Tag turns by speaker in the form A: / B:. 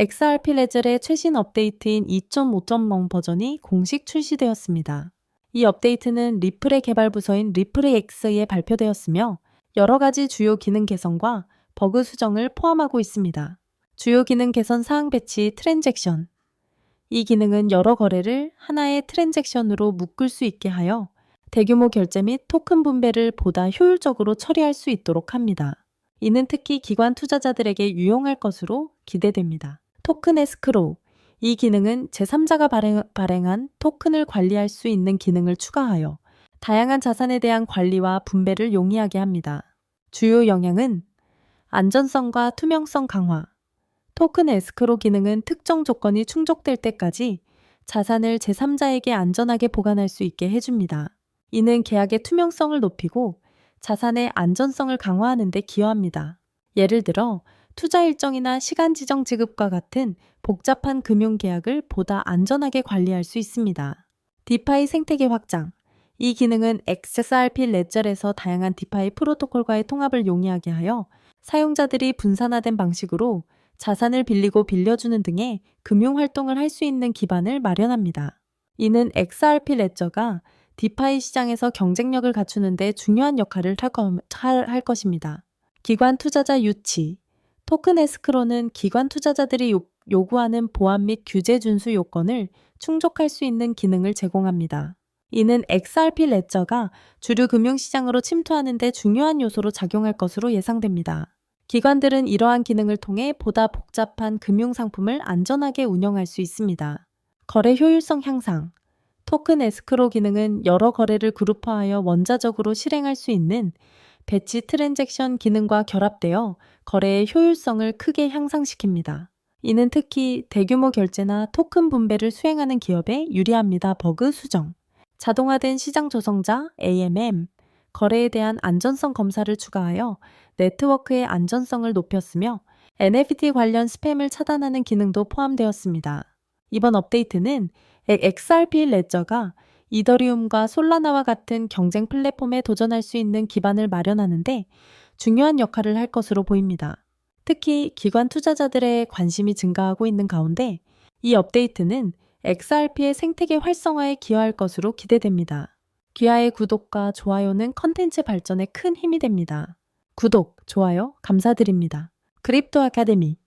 A: XRP 레젤의 최신 업데이트인 2.5.0 버전이 공식 출시되었습니다. 이 업데이트는 리플의 개발 부서인 리플엑스에 발표되었으며 여러 가지 주요 기능 개선과 버그 수정을 포함하고 있습니다. 주요 기능 개선 사항 배치 트랜잭션. 이 기능은 여러 거래를 하나의 트랜잭션으로 묶을 수 있게 하여 대규모 결제 및 토큰 분배를 보다 효율적으로 처리할 수 있도록 합니다. 이는 특히 기관 투자자들에게 유용할 것으로 기대됩니다. 토큰 에스크로우. 이 기능은 제3자가 발행, 발행한 토큰을 관리할 수 있는 기능을 추가하여 다양한 자산에 대한 관리와 분배를 용이하게 합니다. 주요 영향은 안전성과 투명성 강화. 토큰 에스크로 기능은 특정 조건이 충족될 때까지 자산을 제3자에게 안전하게 보관할 수 있게 해줍니다. 이는 계약의 투명성을 높이고 자산의 안전성을 강화하는 데 기여합니다. 예를 들어 투자 일정이나 시간 지정 지급과 같은 복잡한 금융 계약을 보다 안전하게 관리할 수 있습니다. 디파이 생태계 확장. 이 기능은 XRP 레저에서 다양한 디파이 프로토콜과의 통합을 용이하게 하여 사용자들이 분산화된 방식으로 자산을 빌리고 빌려주는 등의 금융 활동을 할 수 있는 기반을 마련합니다. 이는 XRP 레저가 디파이 시장에서 경쟁력을 갖추는 데 중요한 역할을 할 것입니다. 기관 투자자 유치. 토큰 에스크로는 기관 투자자들이 요, 요구하는 보안 및 규제 준수 요건을 충족할 수 있는 기능을 제공합니다. 이는 XRP 레저가 주류 금융시장으로 침투하는 데 중요한 요소로 작용할 것으로 예상됩니다. 기관들은 이러한 기능을 통해 보다 복잡한 금융 상품을 안전하게 운영할 수 있습니다. 거래 효율성 향상. 토큰 에스크로 기능은 여러 거래를 그룹화하여 원자적으로 실행할 수 있는 배치 트랜잭션 기능과 결합되어 거래의 효율성을 크게 향상시킵니다. 이는 특히 대규모 결제나 토큰 분배를 수행하는 기업에 유리합니다. 버그 수정. 자동화된 시장 조성자 AMM, 거래에 대한 안전성 검사를 추가하여 네트워크의 안전성을 높였으며 NFT 관련 스팸을 차단하는 기능도 포함되었습니다. 이번 업데이트는 XRP 레저가 이더리움과 솔라나와 같은 경쟁 플랫폼에 도전할 수 있는 기반을 마련하는데 중요한 역할을 할 것으로 보입니다. 특히 기관 투자자들의 관심이 증가하고 있는 가운데 이 업데이트는 XRP의 생태계 활성화에 기여할 것으로 기대됩니다. 귀하의 구독과 좋아요는 컨텐츠 발전에 큰 힘이 됩니다. 구독, 좋아요 감사드립니다. 크립토 아카데미